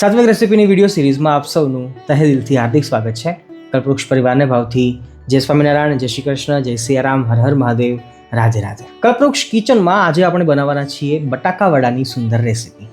સાત્વિક રેસીપીની video સિરીઝમાં આપ સૌનું તહે દિલથી હાર્દિક સ્વાગત છે. કલ્પવૃક્ષ પરિવારને ભાવથી જય સ્વામિનારાયણ, જય શ્રી કૃષ્ણ, જય સિયારામ હર હર મહાદેવ, રાધે રાધે. કલ્પવૃક્ષ કિચનમાં આજે આપણે બનાવવાના છીએ બટાકાવડાની સુંદર રેસીપી.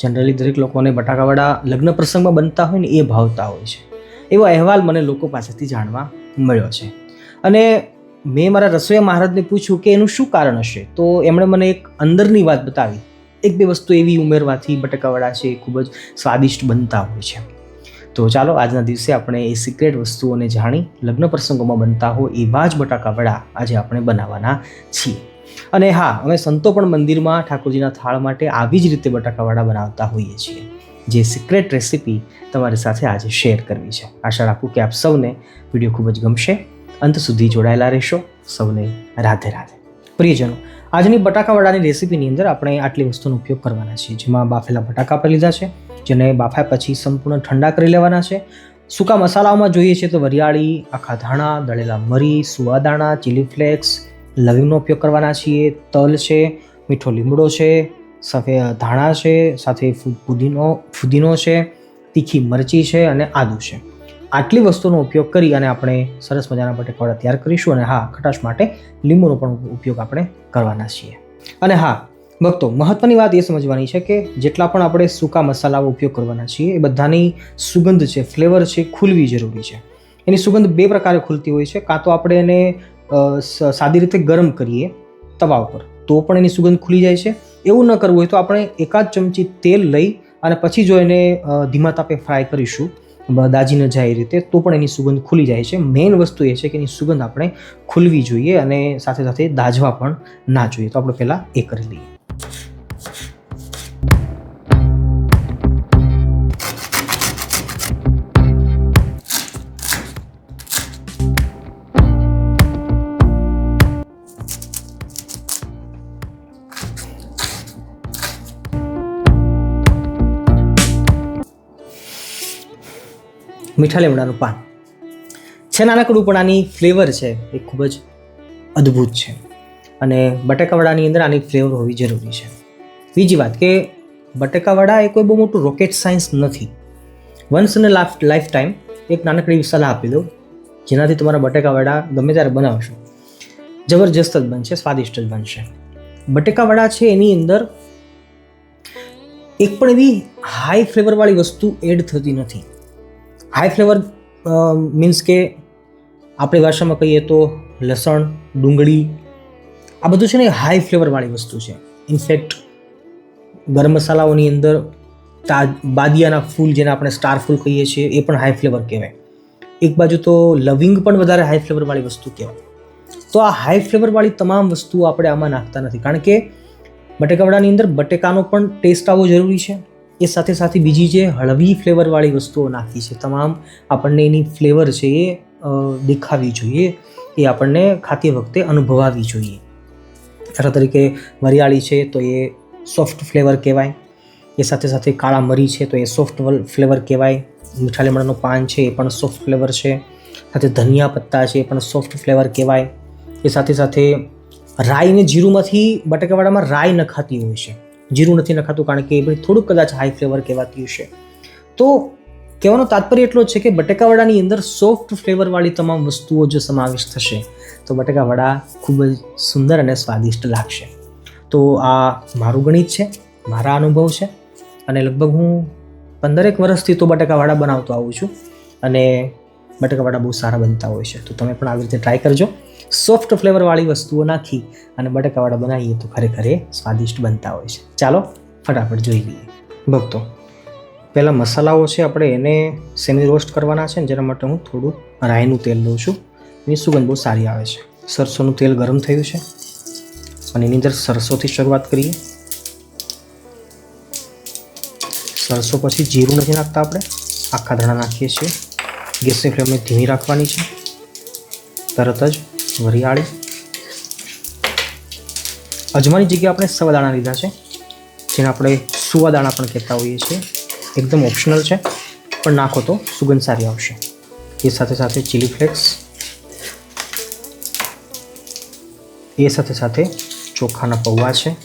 જનરલી દરેક લોકોને બટાકાવડા લગ્ન પ્રસંગમાં બનતા હોય ને એ ભાવતા હોય છે. એવો અહેવાલ મને લોકો પાસેથી જાણવા મળ્યો છે. અને મેં મારા રસોઈયા મહારાજને પૂછ્યું કે એનું શું કારણ હશે? તો એમણે મને એક અંદરની વાત બતાવી. એક બે વસ્તુ એવી ઉમેરવાથી બટાકાવડા છે, એ ખૂબ જ સ્વાદિષ્ટ બનતા હોય છે. તો ચાલો આજના દિવસે આપણે એ સિક્રેટ વસ્તુઓને જાણી લગ્ન પ્રસંગોમાં બનતા હોય એવા જ બટાકાવડા આજે આપણે બનાવવાના છીએ. અને હા, અમે સંતો પણ મંદિરમાં ઠાકોરજીના થાળ માટે આવી જ રીતે બટાકાવડા બનાવતા હોઈએ છીએ. જે સિક્રેટ રેસિપી તમારી સાથે આજે શેર કરવી છે. આશા રાખું કે આપ સૌને વીડિયો ખૂબ જ ગમશે. અંત સુધી જોડાયેલા રહેશો. સૌને રાધે રાધે. પ્રિયજનો. આજની બટાકાવડાની રેસીપીની અંદર આપણે આટલી વસ્તુનો ઉપયોગ કરવાના છીએ. જેમાં બાફેલા બટાકા પર લીધા છે, જેને બાફ્યા પછી સંપૂર્ણ ઠંડા કરી લેવાના છે. સૂકા મસાલાઓમાં જોઈએ છે તો વરિયાળી, આખા ધાણા, દળેલા મરી, સુવાદાણા ચીલી ફ્લેક્સ લવિંગનો ઉપયોગ કરવાના છીએ. તલ છે, મીઠો લીમડો છે સફેદ ધાણા છે, સાથે ફુદીનો ફુદીનો છે, તીખી મરચી છે અને આદુ છે. આટલી વસ્તુનો ઉપયોગ કરી અને આપણે સરસ મજાના બટેકાવડા તૈયાર કરીશું અને હા, ખટાશ માટે લીંબુનો પણ ઉપયોગ આપણે કરવાના છીએ. અને હા, ભક્તો મહત્ત્વની વાત એ સમજવાની છે કે જેટલા પણ આપણે સૂકા મસાલાઓ ઉપયોગ કરવાના છીએ, એ બધાની સુગંધ છે, ફ્લેવર છે, ખુલવી જરૂરી છે. એની સુગંધ બે પ્રકારે ખુલતી હોય છે, કાં તો આપણે એને સાદી રીતે ગરમ કરીએ તવા ઉપર, તો પણ એની સુગંધ ખુલી જાય છે. એવું ન કરવું હોય તો આપણે એકાદ ચમચી તેલ લઈ અને પછી જો એને ધીમા તાપે ફ્રાય કરીશું બ- દાજી ન જાય એ રીતે, તો પણ એની સુગંધ ખુલી જાય છે. મેઇન વસ્તુ એ છે કે એની સુગંધ આપણે ખુલવી જોઈએ અને સાથે સાથે દાજવા પણ ના જોઈએ. તો આપણે પહેલાં એ કરી લઈએ. મીઠા લીમડાનું પાન. છે નાનકડું પણ આની ફ્લેવર છે એ ખૂબ જ અદ્ભુત છે. અને બટાકાવડાની અંદર આની ફ્લેવર હોવી જરૂરી છે. બીજી વાત કે બટાકાવડા એ કોઈ બહુ મોટું રોકેટ સાયન્સ નથી. Once in life life time એક નાનકડી સલાહ આપી દઉં, જેનાથી તમારા બટાકાવડા ગમે ત્યારે બનાવશો. જબરજસ્ત જ બનશે, સ્વાદિષ્ટ જ બનશે. બટેકાવડા છે એની અંદર એક પણ એવી હાઈ ફ્લેવરવાળી વસ્તુ એડ થતી નથી. હાઈ ફ્લેવર મીન્સ કે આપણી ભાષામાં કહીએ તો લસણ, ડુંગળી, આ બધું છે ને હાઈ ફ્લેવરવાળી વસ્તુ છે. ઇનફેક્ટ ગરમ મસાલાઓની અંદર તાજ, બાદિયાના ફૂલ જેને આપણે સ્ટાર ફૂલ કહીએ છીએ, એ પણ હાઈ ફ્લેવર કહેવાય. એક બાજુ તો લવિંગ પણ વધારે હાઈ ફ્લેવરવાળી વસ્તુ કહેવાય. તો આ હાઈ ફ્લેવરવાળી તમામ વસ્તુઓ આપણે આમાં નાખતા નથી. કારણ કે બટેકાવડાની અંદર બટેકાનો પણ ટેસ્ટ આવવો જરૂરી છે. એ સાથે સાથે બીજી જે હળવી ફ્લેવરવાળી વસ્તુઓ નાખી છે, તમામ આપણને એની ફ્લેવર છે એ દેખાવી જોઈએ, એ આપણને ખાતી વખતે અનુભવાવી જોઈએ. દાખલા તરીકે વરિયાળી છે તો એ સોફ્ટ ફ્લેવર કહેવાય, એ સાથે સાથે કાળા મરી છે તો એ સોફ્ટ ફ્લેવર કહેવાય મીઠા લીમડાનું પાન છે એ પણ સોફ્ટ ફ્લેવર છે, સાથે ધનિયા પત્તા છે એ પણ સોફ્ટ ફ્લેવર કહેવાય, એ સાથે સાથે રાઈ ને જીરુંમાંથી બટાકાવાડામાં રાઈ નખાતી હોય છે. જીરું નથી નખાતું કારણ કે એ બધી થોડુંક કદાચ હાઈ ફ્લેવર કહેવાતી હશે. તો કહેવાનો તાત્પર્ય એટલો છે કે બટેકાવડાની અંદર સોફ્ટ ફ્લેવરવાળી તમામ વસ્તુઓ જો સમાવેશ થશે, તો બટેકાવડા ખૂબ જ સુંદર અને સ્વાદિષ્ટ લાગશે. તો આ મારું ગણિત છે, મારા અનુભવ છે, અને લગભગ હું પંદરેક વર્ષથી તો બટેકાવાડા બનાવતો આવું છું, અને બટેકાવાડા બહુ સારા બનતા હોય છે. તો તમે પણ આવી રીતે ટ્રાય કરજો. સોફ્ટ ફ્લેવરવાળી વસ્તુઓ નાખી અને બટાકાવાડા બનાવીએ તો ખરેખર એ સ્વાદિષ્ટ બનતા હોય છે. ચાલો, ફટાફટ જોઈ લઈએ. ભક્તો, પહેલાં મસાલાઓ છે, આપણે એને સેમી રોસ્ટ કરવાના છે ને જેના માટે હું થોડું રાઈનું તેલ લઉં છું. એની સુગંધ બહુ સારી આવે છે. સરસોનું તેલ ગરમ થયું છે. અને એની અંદર સરસોથી શરૂઆત કરીએ. સરસો પછી જીરું નથી નાખતા આપણે. આખા ધાણા નાખીએ છીએ. ગેસની ફ્લેમને ધીમી રાખવાની છે. તરત જ વરિયાળી. અજમાની જગ્યાએ આપણે સવા દાણા લીધા છે, જેને આપણે સુવાદાણા પણ કહેતા હોઈએ છીએ. એકદમ ઓપ્શનલ છે, પણ નાખો તો સુગંધ સારી આવશે. એ સાથે સાથે ચીલી ફ્લેક્સ એ સાથે સાથે ચોખાના પૌવા છે.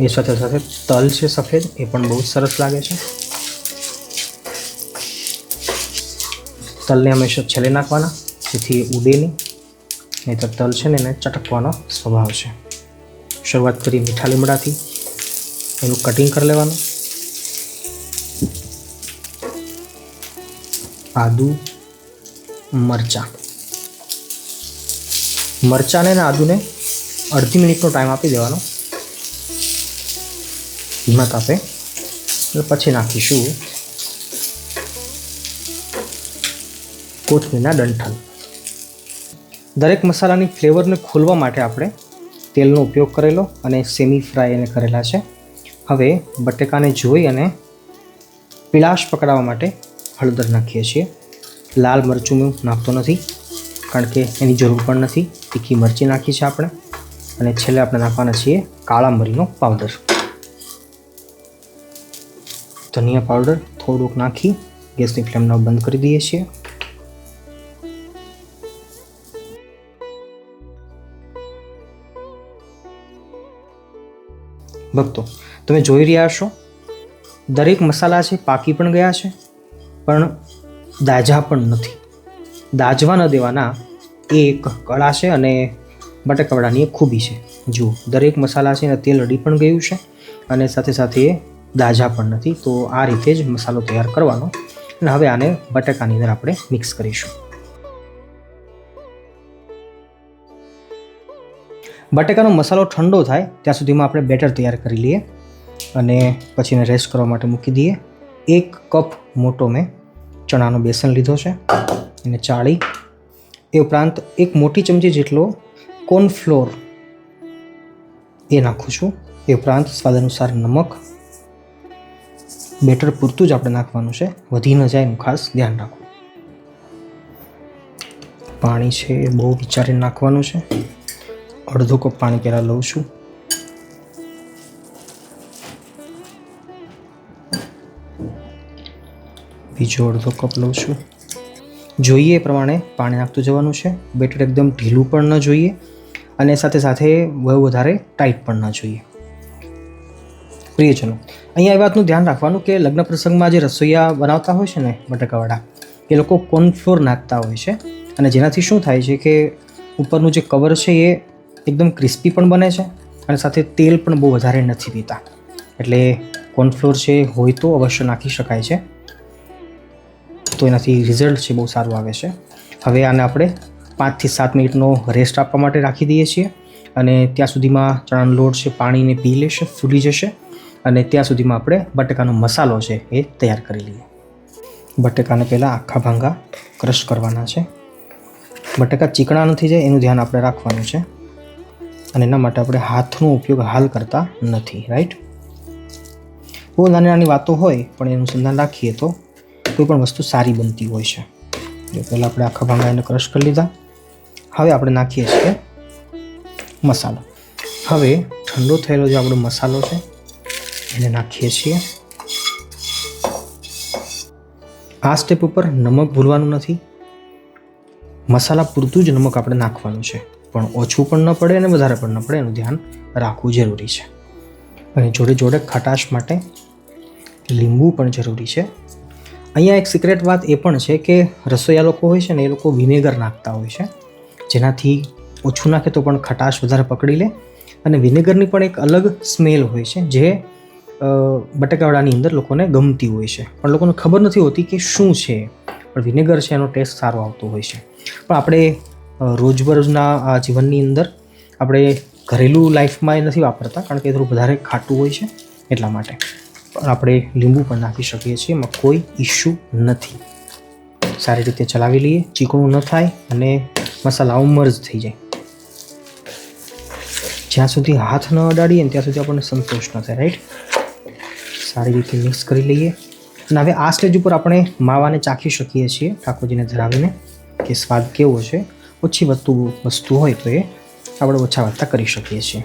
એ સાથે સાથે તલ છે સફેદ, એ પણ બહુ સરસ લાગે છે. તલને હંમેશા છેલ્લે નાખવાના. જેથી ઉડે નહીં તો તલ છે ને એને ચટકવાનો સ્વભાવ છે. શરૂઆત કરી મીઠા લીમડાથી, એનું કટિંગ કરી લેવાનું. આદુ, મરચાં. મરચાંને અને આદુને અડધી મિનિટનો ટાઈમ આપી દેવાનો. ધીમા તાપે. પછી નાખીશું કોથમીરના ડંઠલ દરેક મસાલાની ફ્લેવરને ખોલવા માટે આપણે તેલનો ઉપયોગ કરેલો અને સેમી ફ્રાય એને કરેલા છે. હવે બટેકાને જોઈ અને પીળાશ પકડાવવા માટે હળદર નાખીએ છીએ. લાલ મરચું હું નાખતો નથી, કારણ કે એની જરૂર પણ નથી. તીખી મરચી નાખી છે આપણે અને છેલ્લે આપણે નાખવાના છીએ કાળા મરીનો પાવડર. ધનિયા પાવડર થોડુંક નાખી ગેસની ફ્લેમને બંધ કરી દઈએ છીએ. ભક્તો, તમે જોઈ રહ્યા છો? દરેક મસાલા છે, પાકી પણ ગયા છે, પણ દાજા પણ નથી. દાજવા ન દેવાના એ એક કળા છે અને બટાકાવડાની એક ખૂબી છે. જુઓ, દરેક મસાલા છે ને તેલ અડી પણ ગયું છે અને સાથે સાથે એ દાજા પણ નથી. તો આ રીતે જ મસાલો તૈયાર કરવાનો અને હવે આને બટાકાની અંદર આપણે મિક્સ કરીશું. બટાકાનો મસાલો ઠંડો થાય, ત્યાં સુધીમાં આપણે બેટર તૈયાર કરી લઈએ અને પછી એને રેસ્ટ કરવા માટે મૂકી દઈએ. એક કપ મોટો મેં ચણાનો બેસન લીધો છે એને ચાળી. એ ઉપરાંત એક મોટી ચમચી જેટલો કોર્નફ્લોર એ નાખું છું. એ ઉપરાંત સ્વાદ અનુસાર નમક. બેટર પૂરતું જ આપણે નાખવાનું છે. વધી ન જાય એનું ખાસ ધ્યાન રાખવું. પાણી છે એ બહુ વિચારીને નાખવાનું છે. અડધો કપ પાણી પહેલાં લઉં છું. બીજો અડધો કપ લઉં છું. જોઈએ એ પ્રમાણે પાણી નાખતું જવાનું છે. બેટર એકદમ ઢીલું પણ ન જોઈએ અને સાથે સાથે બહુ વધારે ટાઈટ પણ ન જોઈએ. પ્રિયજનો, અહીંયા એ વાતનું ધ્યાન રાખવાનું કે લગ્ન પ્રસંગમાં જે રસોઈયા બનાવતા હોય છે ને બટાકાવાળા, એ લોકો કોર્નફ્લોર નાખતા હોય છે. અને જેનાથી શું થાય છે કે ઉપરનું જે કવર છે એ એકદમ ક્રિસ્પી પણ બને છે અને સાથે તેલ પણ બહુ વધારે નથી પીતા. એટલે કોર્નફ્લોર છે, હોય તો અવશ્ય નાખી શકાય છે. તો એનાથી રિઝલ્ટ છે, બહુ સારું આવે છે. હવે આને આપણે પાંચથી સાત મિનિટનો રેસ્ટ આપવા માટે રાખી દઈએ છીએ અને ત્યાં સુધીમાં ચણાનો લોટ છે, પાણીને પી લેશે, ફૂલી જશે અને ત્યાં સુધીમાં આપણે બટાકાનો મસાલો છે, એ તૈયાર કરી લઈએ. બટાકાને પહેલાં આખા ભાંગા ક્રશ કરવાના છે. બટેકા ચીકણા નથી જાય, એનું ધ્યાન આપણે રાખવાનું છે. અને એના માટે આપણે હાથનો ઉપયોગ હાલ કરતા નથી રાઈટ બહુ નાની નાની વાતો હોય, પણ એનું સંધાન રાખીએ તો કોઈ પણ વસ્તુ સારી બનતી હોય છે. જો પહેલાં આપણે આખા ભાંગા એને ક્રશ કરી લીધા. હવે આપણે નાખીએ છીએ મસાલો. હવે ઠંડો થયેલો જે આપણો મસાલો છે, એને નાખીએ છીએ. આ સ્ટેપ ઉપર નમક ભૂલવાનું નથી. મસાલા પૂરતું જ નમક આપણે નાખવાનું છે. પણ ઓછું પણ ન પડે અને વધારે પણ ન પડે એનું ધ્યાન રાખવું જરૂરી છે. અને જોડે જોડે ખટાશ માટે લીંબુ પણ જરૂરી છે. અહીંયા એક સિક્રેટ વાત એ પણ છે કે રસોઈયા લોકો હોય છે ને એ લોકો વિનેગર નાખતા હોય છે. જેનાથી ઓછું નાખે તો પણ ખટાશ વધારે પકડી લે. અને વિનેગરની પણ એક અલગ સ્મેલ હોય છે જે બટાકાવડાની અંદર લોકોને ગમતી હોય છે. પણ લોકોને ખબર નથી હોતી કે શું છે. પણ વિનેગર છે એનો ટેસ્ટ સારો આવતો હોય છે. પણ આપણે રોજબરોજના આ જીવનની અંદર આપણે ઘરેલું લાઈફમાં એ નથી વાપરતા, કારણ કે થોડું વધારે ખાટું હોય છે એટલા માટે. પણ આપણે લીંબુ પણ નાખી શકીએ છીએ, એમાં કોઈ ઇશ્યુ નથી. સારી રીતે ચલાવી લઈએ, ચીકણું ન થાય અને મસાલાઓ મર્જ થઈ જાય. જ્યાં સુધી હાથ ન અડાડીએ ત્યાં સુધી આપણને સંતોષ ન થાય રાઈટ સારી રીતે મિક્સ કરી લઈએ. અને હવે આ સ્ટેજ ઉપર આપણે માવાને ચાખી શકીએ છીએ, ઠાકોરજીને ધરાવીને કે સ્વાદ કેવો છે. ઓછી વસ્તુ વસ્તુ હોય તો એ આપણે ઓછા વાર્તા કરી શકીએ છીએ.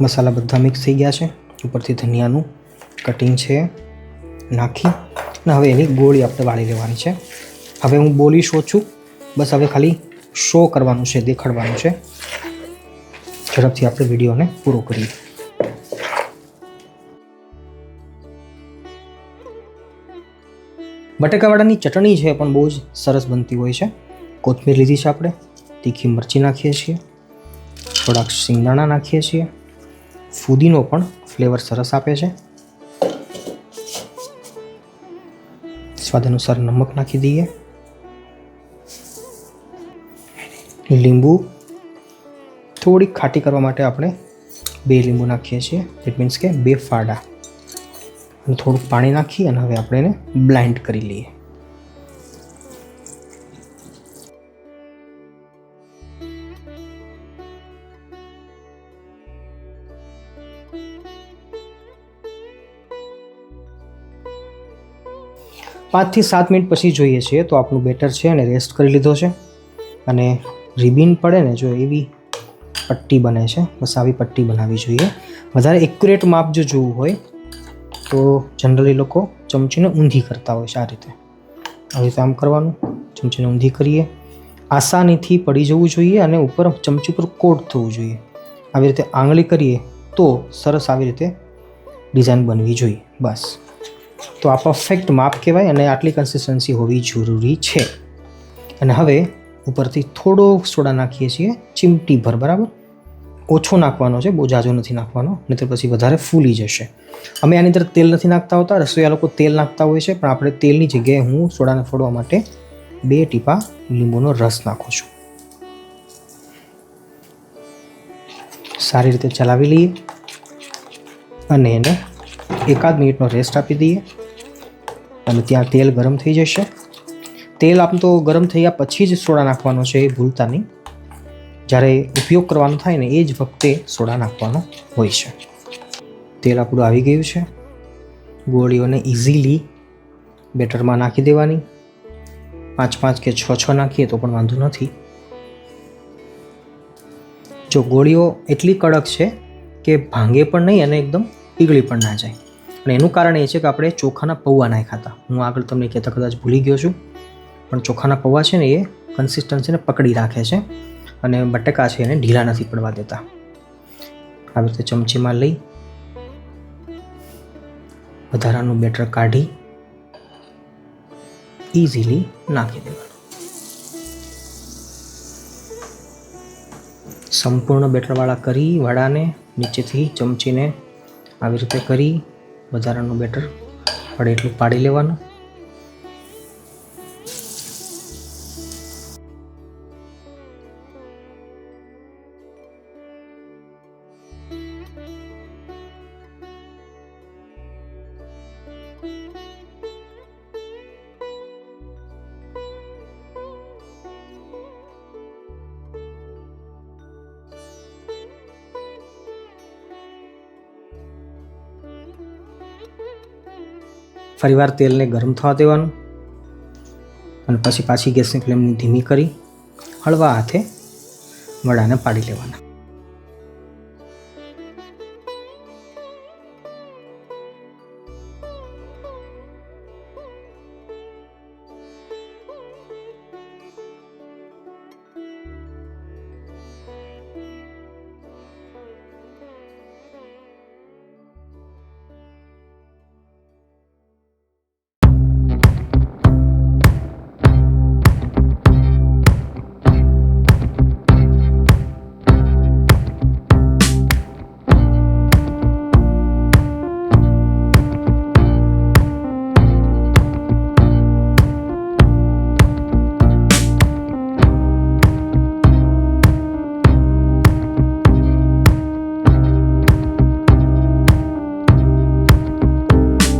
મસાલા બધા મિક્સ થઈ ગયા છે. ઉપરથી ધનિયાનું કટિંગ છે. નાખી અને હવે એની ગોળી આપણે વાળી લેવાની છે. હવે હું બોલી શો છું? બસ હવે ખાલી શો કરવાનું છે, દેખાડવાનું છે. ઝડપથી આપણે વિડીયોને પૂરો કરીએ. બટેકાવાડાની ચટણી છે, પણ બહુ જ સરસ બનતી હોય છે. કોથમીર લીધી છે આપણે. તીખી મરચી નાખીએ છીએ. થોડાક શિંગદાણા નાખીએ છીએ. ફુદીનો પણ ફ્લેવર સરસ આપે છે. સ્વાદ અનુસાર નમક નાખી દઈએ. લીંબુ થોડીક ખાટી કરવા માટે આપણે બે લીંબુ નાખીએ છીએ. ઇટ મીન્સ કે બે ફાડા. અને થોડુંક પાણી નાખી અને હવે આપણે એને બ્લાઇન્ડ કરી લઈએ. પાંચથી સાત મિનિટ પછી જોઈએ છીએ તો આપણું બેટર છે અને રેસ્ટ કરી લીધો છે. અને રિબિન પડે ને જો એવી પટ્ટી બને છે, બસ આવી પટ્ટી બનાવવી જોઈએ. વધારે એક્યુરેટ માપ જો જોવું હોય, તો જનરલી લોકો ચમચીને ઊંધી કરતા હોય છે આ રીતે. આવી રીતે આમ કરવાનું, ચમચીને ઊંધી કરીએ. આસાનીથી પડી જવું જોઈએ અને ઉપર ચમચી પર કોટ થવું જોઈએ. આવી રીતે આંગળી કરીએ તો સરસ આવી રીતે ડિઝાઇન બનવી જોઈએ, બસ. તો આ પરફેક્ટ માપ કહેવાય અને આટલી કન્સિસ્ટન્સી હોવી જરૂરી છે. અને હવે ઉપરથી થોડો સોડા નાખીએ છીએ, ચીમટી ભર, બરાબર? ઓછો નાખવાનો છે, બહુ જાજો નથી નાખવાનો નહીં પછી વધારે ફૂલી જશે. અમે આની અંદર તેલ નથી નાખતા હોતા રસોઈયા લોકો તેલ નાખતા હોય છે, પણ આપણે તેલની જગ્યાએ હું સોડાને ફોડવા માટે બે ટીપા લીંબુનો રસ નાખું છું. સારી રીતે ચલાવી લઈએ. અને એને એકાદ મિનિટનો રેસ્ટ આપી દઈએ. અને ત્યાં તેલ ગરમ થઈ જશે. તેલ આમ તો ગરમ થયા પછી જ સોડા નાખવાનો છે, એ ભૂલતા નહીં. જ્યારે ઉપયોગ કરવાનો થાય ને, એ જ વખતે સોડા નાખવાનો હોય છે. તેલ આપણું આવી ગયું છે. ગોળીઓને ઇઝીલી બેટરમાં નાખી દેવાની. પાંચ પાંચ કે છ છ નાખીએ તો પણ વાંધો નથી. જો ગોળીઓ એટલી કડક છે કે ભાંગે પણ નહીં અને એકદમ પીગળી પણ ના જાય. અને એનું કારણ એ છે કે આપણે ચોખાના પૌવા નાખ્યા હતા હું આગળ તમને કહેતા કદાચ ભૂલી ગયો છું, પણ ચોખાના પૌવા છે ને એ કન્સિસ્ટન્સીને પકડી રાખે છે અને બટેકા છે એને ઢીલા નથી પડવા દેતા. આવી રીતે ચમચીમાં લઈ, વધારાનું બેટર કાઢી ઇઝીલી નાખી દેવાનું. સંપૂર્ણ બેટરવાળા કરી, વડાને નીચેથી ચમચીને આવી રીતે કરી વધારાનું બેટર પડે એટલું પાડી લેવાનું. ફરીવાર તેલને ગરમ થવા દેવાનું અને પછી પાછી ગેસની ફ્લેમને ધીમી કરી હળવા હાથે વડાને પાડી લેવાના.